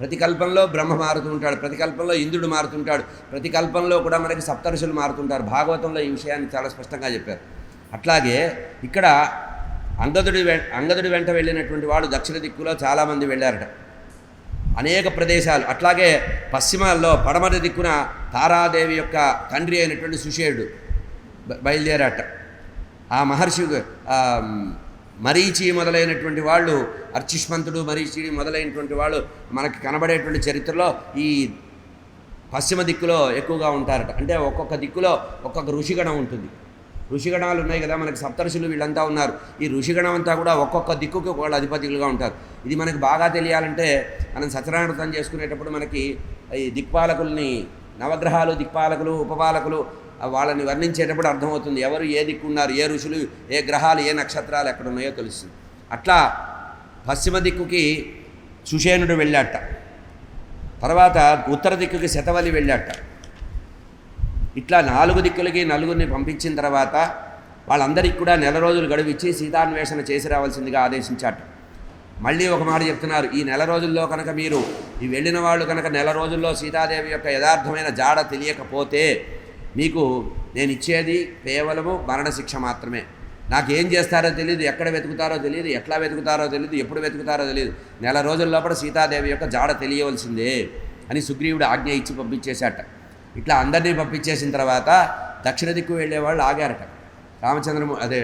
ప్రతికల్పంలో బ్రహ్మ మారుతుంటాడు ప్రతికల్పంలో ఇంద్రుడు మారుతుంటాడు ప్రతికల్పంలో కూడా మనకి సప్తరుషులు మారుతుంటారు. భాగవతంలో ఈ విషయాన్ని చాలా స్పష్టంగా చెప్పారు. అట్లాగే ఇక్కడ అంగదుడి వె అంగదుడి వెంట వెళ్ళినటువంటి వాడు దక్షిణ దిక్కులో చాలామంది వెళ్ళారట. అనేక ప్రదేశాలు. అట్లాగే పశ్చిమాల్లో పడమర దిక్కున తారాదేవి యొక్క తండ్రి అయినటువంటి సుషేయుడు బయలుదేరాట. ఆ మహర్షి మరీచి మొదలైనటువంటి వాళ్ళు అర్చిష్మంతుడు మరీచి మొదలైనటువంటి వాళ్ళు మనకి కనబడేటువంటి చరిత్రలో ఈ పశ్చిమ దిక్కులో ఎక్కువగా ఉంటారట. అంటే ఒక్కొక్క దిక్కులో ఒక్కొక్క ఋషిగణం ఉంటుంది. ఋషిగణాలు ఉన్నాయి కదా మనకి సప్తర్షులు వీళ్ళంతా ఉన్నారు. ఈ ఋషిగణం అంతా కూడా ఒక్కొక్క దిక్కుకు వాళ్ళు అధిపతులుగా ఉంటారు. ఇది మనకి బాగా తెలియాలంటే మనం సత్యనారాయణ చేసుకునేటప్పుడు మనకి ఈ దిక్పాలకుల్ని నవగ్రహాలు దిక్పాలకులు ఉపపాలకులు వాళ్ళని వర్ణించేటప్పుడు అర్థమవుతుంది ఎవరు ఏ దిక్కు ఉన్నారు ఏ ఋషులు ఏ గ్రహాలు ఏ నక్షత్రాలు ఎక్కడ ఉన్నాయో తెలుస్తుంది. అట్లా పశ్చిమ దిక్కుకి సుషేనుడు వెళ్ళాట. తర్వాత ఉత్తర దిక్కుకి శతవలి వెళ్ళాట. ఇట్లా నాలుగు దిక్కులకి నలుగురిని పంపించిన తర్వాత వాళ్ళందరికీ కూడా నెల రోజులు గడువిచ్చి సీతాన్వేషణ చేసి రావాల్సిందిగా ఆదేశించాట. మళ్ళీ ఒక మాట చెప్తున్నారు ఈ నెల రోజుల్లో కనుక మీరు ఈ వెళ్ళిన వాళ్ళు కనుక నెల రోజుల్లో సీతాదేవి యొక్క యథార్థమైన జాడ తెలియకపోతే మీకు నేను ఇచ్చేది కేవలము మరణశిక్ష మాత్రమే. నాకు ఏం చేస్తారో తెలియదు ఎక్కడ వెతుకుతారో తెలియదు ఎట్లా వెతుకుతారో తెలియదు ఎప్పుడు వెతుకుతారో తెలియదు నెల రోజుల లోపల సీతాదేవి యొక్క జాడ తెలియవలసిందే అని సుగ్రీవుడు ఆజ్ఞ ఇచ్చి పంపించేశాట. ఇట్లా అందరినీ పంపించేసిన తర్వాత దక్షిణ దిక్కు వెళ్ళే వాళ్ళు ఆగారట. రామచంద్రము అదే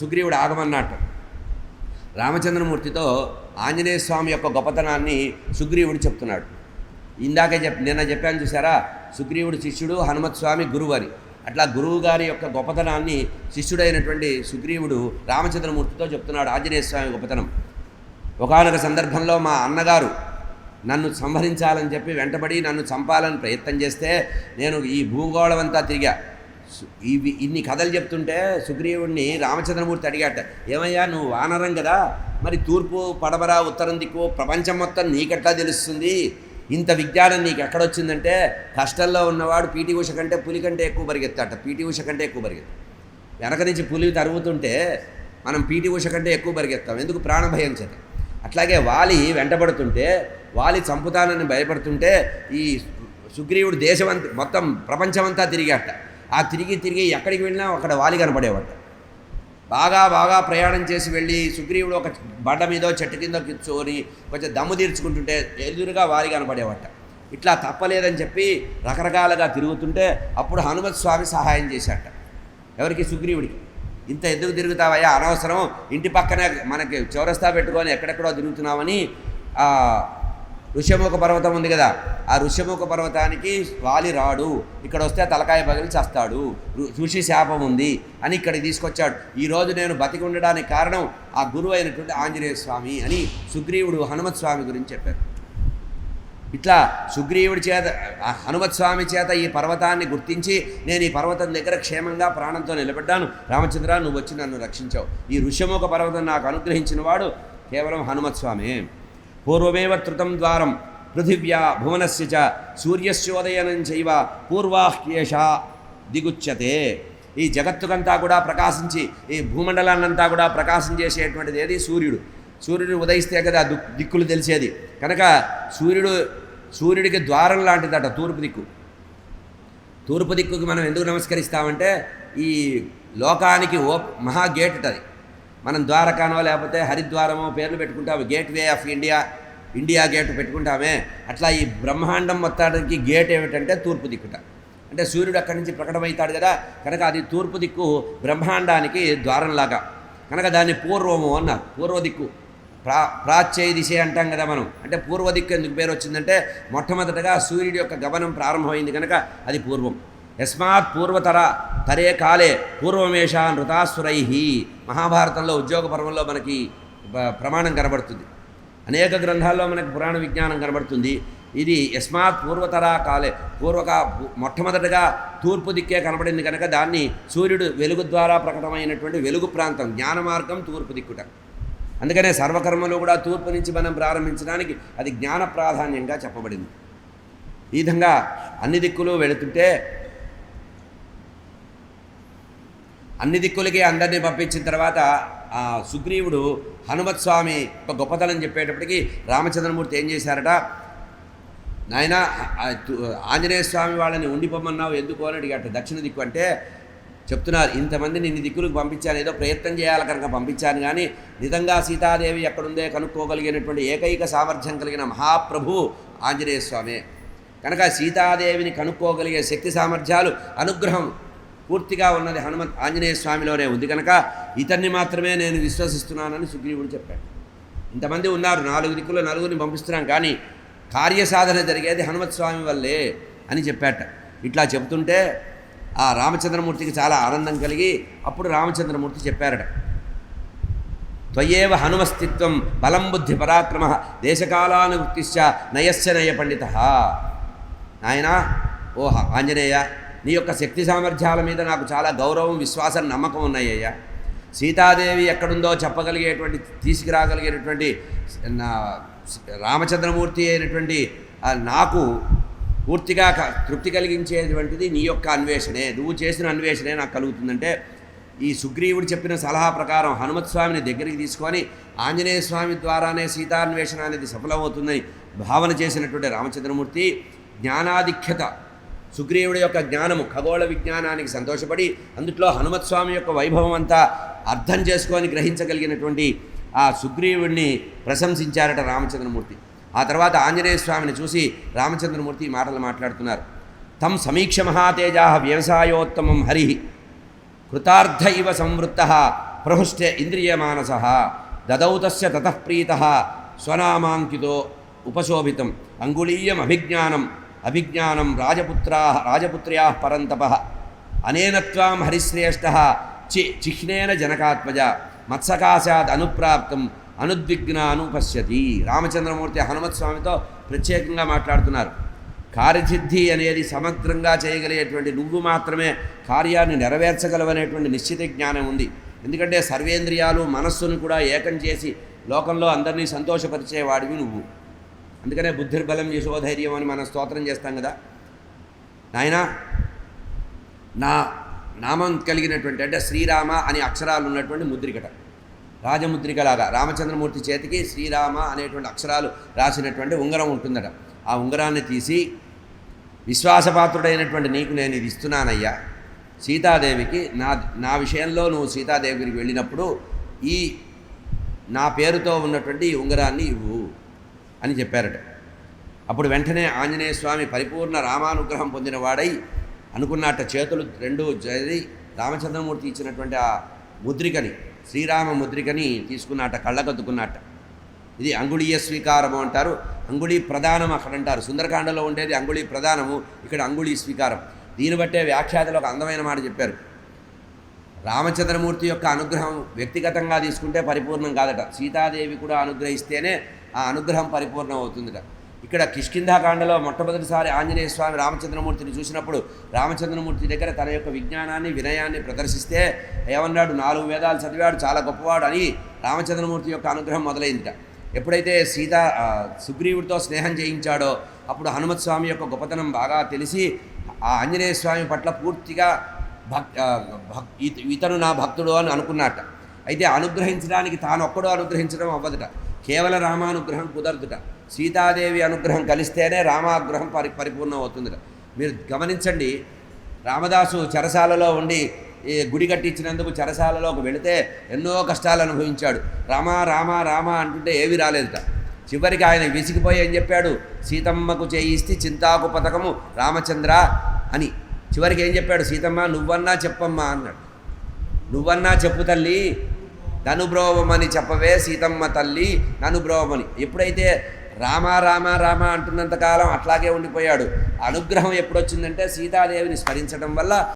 సుగ్రీవుడు ఆగమన్నట్టు రామచంద్రమూర్తితో ఆంజనేయ స్వామి యొక్క గొప్పతనాన్ని సుగ్రీవుడు చెప్తున్నాడు. ఇందాకే చెప్ నిన్న చెప్పాను చూసారా సుగ్రీవుడు శిష్యుడు హనుమత్ స్వామి గురువు అని అట్లా గురువు గారి యొక్క గొప్పతనాన్ని శిష్యుడైనటువంటి సుగ్రీవుడు రామచంద్రమూర్తితో చెప్తున్నాడు ఆంజనేయ స్వామి గొప్పతనం. ఒకానొక సందర్భంలో మా అన్నగారు నన్ను సంహరించాలని చెప్పి వెంటబడి నన్ను చంపాలని ప్రయత్నం చేస్తే నేను ఈ భూగోళం అంతా తిరిగా ఇవి ఇన్ని కథలు చెప్తుంటే సుగ్రీవుడిని రామచంద్రమూర్తి అడిగాట ఏమయ్యా నువ్వు వానరం కదా? మరి తూర్పు పడమరా ఉత్తరం దిక్కు ప్రపంచం మొత్తం నీకట్లా తెలుస్తుంది? ఇంత విజ్ఞానం నీకు ఎక్కడొచ్చిందంటే కష్టంలో ఉన్నవాడు పీటీ ఉష కంటే పులి కంటే ఎక్కువ పరిగెత్తాట. పీటీ ఉష కంటే ఎక్కువ పరిగెత్తాం. వెనక నుంచి పులి తరుగుతుంటే మనం పీటీ ఉష కంటే ఎక్కువ పరిగెత్తాం. ఎందుకు? ప్రాణభయం చేత. అట్లాగే వాలి వెంటబడుతుంటే వాలి చంపుతానని భయపడుతుంటే ఈ సుగ్రీవుడు దేశమంత మొత్తం ప్రపంచమంతా తిరిగాట ఆ తిరిగి తిరిగి ఎక్కడికి వెళ్ళినా అక్కడ వాలి కనపడేవాడు. బాగా బాగా ప్రయాణం చేసి వెళ్ళి సుగ్రీవుడు ఒక బండ మీదో చెట్టు కింద కూర్చొని కొంచెం దమ్ము తీర్చుకుంటుంటే ఎదురుగా వారి కనపడేవాట. ఇట్లా తప్పలేదని చెప్పి రకరకాలుగా తిరుగుతుంటే అప్పుడు హనుమత్ స్వామి సహాయం చేశాట ఎవరికి? సుగ్రీవుడికి. ఇంత ఎందుకు తిరుగుతావయ్యా? అనవసరం. ఇంటి పక్కనే మనకి చౌరస్తా పెట్టుకొని ఎక్కడెక్కడో తిరుగుతున్నామని ఋషముఖ ఋష్యముఖ పర్వతం ఉంది కదా ఆ ఋష్యముఖ పర్వతానికి వాలి రాడు. ఇక్కడ వస్తే తలకాయ పగిలి చస్తాడు. ఋషి శాపం ఉంది అని ఇక్కడికి తీసుకొచ్చాడు. ఈరోజు నేను బతికి ఉండడానికి కారణం ఆ గురువు అయినటువంటి ఆంజనేయ స్వామి అని సుగ్రీవుడు హనుమత్ స్వామి గురించి చెప్పారు. ఇట్లా సుగ్రీవుడి చేత హనుమత్ స్వామి చేత ఈ పర్వతాన్ని గుర్తించి నేను ఈ పర్వతం దగ్గర క్షేమంగా ప్రాణంతో నిలబడ్డాను. రామచంద్ర నువ్వు వచ్చి నన్ను రక్షించావు. ఈ ఋష్యముఖ పర్వతం నాకు అనుగ్రహించిన వాడు కేవలం హనుమత్ స్వామి. పూర్వమేవ త్రుతం ద్వారం పృథివ్యా భువనస్య చ సూర్యస్యోదయనం చైవ పూర్వాహ్యేష దిగుచ్యతే ఈ జగత్తుకంతా కూడా ప్రకాశించి ఈ భూమండలాన్నంతా కూడా ప్రకాశం చేసేటువంటిది ఏది? సూర్యుడు. సూర్యుడు ఉదయిస్తే కదా దిక్కులు తెలిసేది. కనుక సూర్యుడు సూర్యుడికి ద్వారం లాంటిదట తూర్పు దిక్కు. తూర్పు దిక్కుకి మనం ఎందుకు నమస్కరిస్తామంటే ఈ లోకానికి ఓ మహా గేట్ అది మనం ద్వారకానో లేకపోతే హరిద్వారమో పేర్లు పెట్టుకుంటాము. Gateway of India India gate పెట్టుకుంటామే. అట్లా ఈ బ్రహ్మాండం మొత్తానికి గేట్ ఏమిటంటే తూర్పు దిక్కుట. అంటే సూర్యుడు అక్కడి నుంచి ప్రకటమవుతాడు కదా కనుక అది తూర్పు దిక్కు బ్రహ్మాండానికి ద్వారంలాగా. కనుక దాన్ని పూర్వము అన్నారు. పూర్వ దిక్కు. ప్రా ప్రాచ్యయ దిశ అంటాం కదా మనం. అంటే పూర్వ దిక్కు ఎందుకు పేరు వచ్చిందంటే మొట్టమొదటగా సూర్యుడి యొక్క గమనం ప్రారంభమైంది కనుక అది పూర్వం. యస్మాత్ పూర్వతర తరే కాలే పూర్వమేష నృతాసురై. మహాభారతంలో ఉద్యోగ పర్వంలో మనకి ప్రమాణం కనబడుతుంది. అనేక గ్రంథాల్లో మనకి పురాణ విజ్ఞానం కనబడుతుంది. ఇది యస్మాత్ పూర్వతర కాలే పూర్వక మొట్టమొదటగా తూర్పు దిక్కే కనబడింది కనుక దాన్ని సూర్యుడు వెలుగు ద్వారా ప్రకటమైనటువంటి వెలుగు ప్రాంతం జ్ఞాన మార్గం తూర్పు దిక్కుట. అందుకనే సర్వకర్మలు కూడా తూర్పు నుంచి మనం ప్రారంభించడానికి అది జ్ఞాన ప్రాధాన్యంగా చెప్పబడింది. ఈ విధంగా అన్ని దిక్కులు వెళుతుంటే అన్ని దిక్కులకి అందరినీ పంపించిన తర్వాత ఆ సుగ్రీవుడు హనుమత్ స్వామి ఒక గొప్పతనం చెప్పేటప్పటికి రామచంద్రమూర్తి ఏం చేశారట? నాయన ఆంజనేయ స్వామి వాళ్ళని ఉండిపోమన్నావు ఎందుకు? అని అడిగట. దక్షిణ దిక్కు అంటే చెప్తున్నారు ఇంతమందిని నిన్ను దిక్కులకు పంపించాను ఏదో ప్రయత్నం చేయాలి కనుక పంపించాను కానీ నిజంగా సీతాదేవి ఎక్కడుందే కనుక్కోగలిగినటువంటి ఏకైక సామర్థ్యం కలిగిన మహాప్రభు ఆంజనేయ స్వామి. కనుక సీతాదేవిని కనుక్కోగలిగే శక్తి సామర్థ్యాలు అనుగ్రహం పూర్తిగా ఉన్నది హనుమంత్ ఆంజనేయ స్వామిలోనే ఉంది. కనుక ఇతన్ని మాత్రమే నేను విశ్వసిస్తున్నానని సుగ్రీవుడు చెప్పాడు. ఇంతమంది ఉన్నారు నాలుగు దిక్కుల్లో నలుగురిని పంపిస్తున్నాం కానీ కార్యసాధన జరిగేది హనుమత్ స్వామి వల్లే అని చెప్పాట. ఇట్లా చెబుతుంటే ఆ రామచంద్రమూర్తికి చాలా ఆనందం కలిగి అప్పుడు రామచంద్రమూర్తి చెప్పారట. త్వయేవ హనుమస్తిత్వం బలం బుద్ధి పరాక్రమ దేశకాలానువృత్తిశ్చ నయస్య నయ పండిత. నాయనా ఓహ ఆంజనేయ నీ యొక్క శక్తి సామర్థ్యాల మీద నాకు చాలా గౌరవం విశ్వాసం నమ్మకం ఉన్నాయ్యా. సీతాదేవి ఎక్కడుందో చెప్పగలిగేటువంటి తీసుకురాగలిగేటటువంటి నా రామచంద్రమూర్తి అయినటువంటి నాకు పూర్తిగా క- తృప్తి కలిగించేటువంటిది నీ యొక్క అన్వేషణే. నువ్వు చేసిన అన్వేషణే నాకు కలుగుతుందంటే ఈ సుగ్రీవుడు చెప్పిన సలహా ప్రకారం హనుమత్ స్వామిని దగ్గరికి తీసుకొని ఆంజనేయ స్వామి ద్వారానే సీతాన్వేషణ అనేది సఫలమవుతుందని భావన చేసినటువంటి రామచంద్రమూర్తి జ్ఞానాధిక్యత సుగ్రీవుడి యొక్క జ్ఞానము ఖగోళ విజ్ఞానానికి సంతోషపడి అందుట్లో హనుమత్ స్వామి యొక్క వైభవం అంతా అర్థం చేసుకొని గ్రహించగలిగినటువంటి ఆ సుగ్రీవుడిని ప్రశంసించారట రామచంద్రమూర్తి. ఆ తర్వాత ఆంజనేయ స్వామిని చూసి రామచంద్రమూర్తి ఈ మాటలు మాట్లాడుతున్నారు. తం సమీక్ష మహాతేజా వ్యవసాయోత్తమం హరి కృతార్థ ఇవ సంవృత్త ప్రహుష్ట ఇంద్రియమానస దదౌ తస్య స్వనామాంకితో ఉపశోభితం. అంగుళీయమభిజ్ఞానం అభిజ్ఞానం రాజపుత్రా రాజపుత్ర్యా పరంతప. అనేన త్వాం హరిశ్రేష్ఠ చి చిహ్నేన జనకాత్మజ. మత్సకాశాద్ అనుప్రాప్తం అనుద్విగ్నాను పశ్యతి రామచంద్రమూర్తి హనుమత్ స్వామితో ప్రత్యేకంగా మాట్లాడుతున్నారు. కార్యసిద్ధి అనేది సమగ్రంగా చేయగలిగేటువంటి నువ్వు మాత్రమే కార్యాన్ని నెరవేర్చగలవనేటువంటి నిశ్చిత జ్ఞానం ఉంది. ఎందుకంటే సర్వేంద్రియాలు మనస్సును కూడా ఏకం చేసి లోకంలో అందరినీ సంతోషపరిచేవాడివి నువ్వు. అందుకనే బుద్ధిర్బలం యశోధైర్యం అని మనం స్తోత్రం చేస్తాం కదా. నాయనా నా నామం కలిగినటువంటి అంటే శ్రీరామ అనే అక్షరాలు ఉన్నటువంటి ముద్రికట. రాజముద్రికలాగా రామచంద్రమూర్తి చేతికి శ్రీరామ అనేటువంటి అక్షరాలు రాసినటువంటి ఉంగరం ఉంటుందట. ఆ ఉంగరాన్ని తీసి విశ్వాసపాత్రుడైనటువంటి నీకు నేను ఇది ఇస్తున్నానయ్యా. సీతాదేవికి నా నా విషయంలో నువ్వు సీతాదేవి దగ్గరికి వెళ్ళినప్పుడు ఈ నా పేరుతో ఉన్నటువంటి ఈ ఉంగరాన్ని ఇవ్వు. అని చెప్పారట. అప్పుడు వెంటనే ఆంజనేయ స్వామి పరిపూర్ణ రామానుగ్రహం పొందిన వాడై అనుకున్నట్ట చేతులు రెండు చదివి రామచంద్రమూర్తి ఇచ్చినటువంటి ఆ ముద్రికని శ్రీరామ ముద్రికని తీసుకున్నట్ట కళ్ళకద్దుకున్నట్ట ఇది అంగుళీయ స్వీకారము అంటారు. అంగుళీ ప్రధానం అక్కడ అంటారు. సుందరకాండలో ఉండేది అంగుళీ ప్రధానము ఇక్కడ అంగుళీ స్వీకారం. దీన్ని బట్టే వ్యాఖ్యాతలు ఒక అందమైన మాట చెప్పారు. రామచంద్రమూర్తి యొక్క అనుగ్రహం వ్యక్తిగతంగా తీసుకుంటే పరిపూర్ణం కాదట. సీతాదేవి కూడా అనుగ్రహిస్తేనే ఆ అనుగ్రహం పరిపూర్ణం అవుతుందిట ఇక్కడ కిష్కింధాకాండలో మొట్టమొదటిసారి ఆంజనేయ స్వామి రామచంద్రమూర్తిని చూసినప్పుడు రామచంద్రమూర్తి దగ్గర తన యొక్క విజ్ఞానాన్ని వినయాన్ని ప్రదర్శిస్తే ఏమన్నాడు? నాలుగు వేదాలు చదివాడు చాలా గొప్పవాడు అని రామచంద్రమూర్తి యొక్క అనుగ్రహం మొదలైందిట. ఎప్పుడైతే సీత సుగ్రీవుడితో స్నేహం చేయించాడో అప్పుడు హనుమత్ స్వామి యొక్క గొప్పతనం బాగా తెలిసి ఆ ఆంజనేయ స్వామి పట్ల పూర్తిగా భక్ భక్ ఇతను నా భక్తుడు అని అనుకున్నట్ట అయితే అనుగ్రహించడానికి తాను ఒక్కడో అనుగ్రహించడం అవ్వదుట. కేవల రామానుగ్రహం కుదరదుట. సీతాదేవి అనుగ్రహం కలిస్తేనే రామానుగ్రహం పరి పరిపూర్ణం అవుతుందిట మీరు గమనించండి రామదాసు చెరసాలలో ఉండి ఈ గుడి కట్టించినందుకు చెరసాలలోకి వెళితే ఎన్నో కష్టాలు అనుభవించాడు. రామ రామ రామ అంటుంటే ఏవి రాలేదుట. చివరికి ఆయన విసిగిపోయి ఏం చెప్పాడు? సీతమ్మకు చేయిస్తే చింతాకు పథకము రామచంద్ర అని. చివరికి ఏం చెప్పాడు? సీతమ్మ నువ్వన్నా చెప్పమ్మా అన్నాడు. నువ్వన్నా చెప్పు తల్లి నన్ను చెప్పవే సీతమ్మ తల్లి నన్ను ఎప్పుడైతే రామ రామ రామ అంటున్నంతకాలం అట్లాగే ఉండిపోయాడు. అనుగ్రహం ఎప్పుడొచ్చిందంటే సీతాదేవిని స్మరించడం వల్ల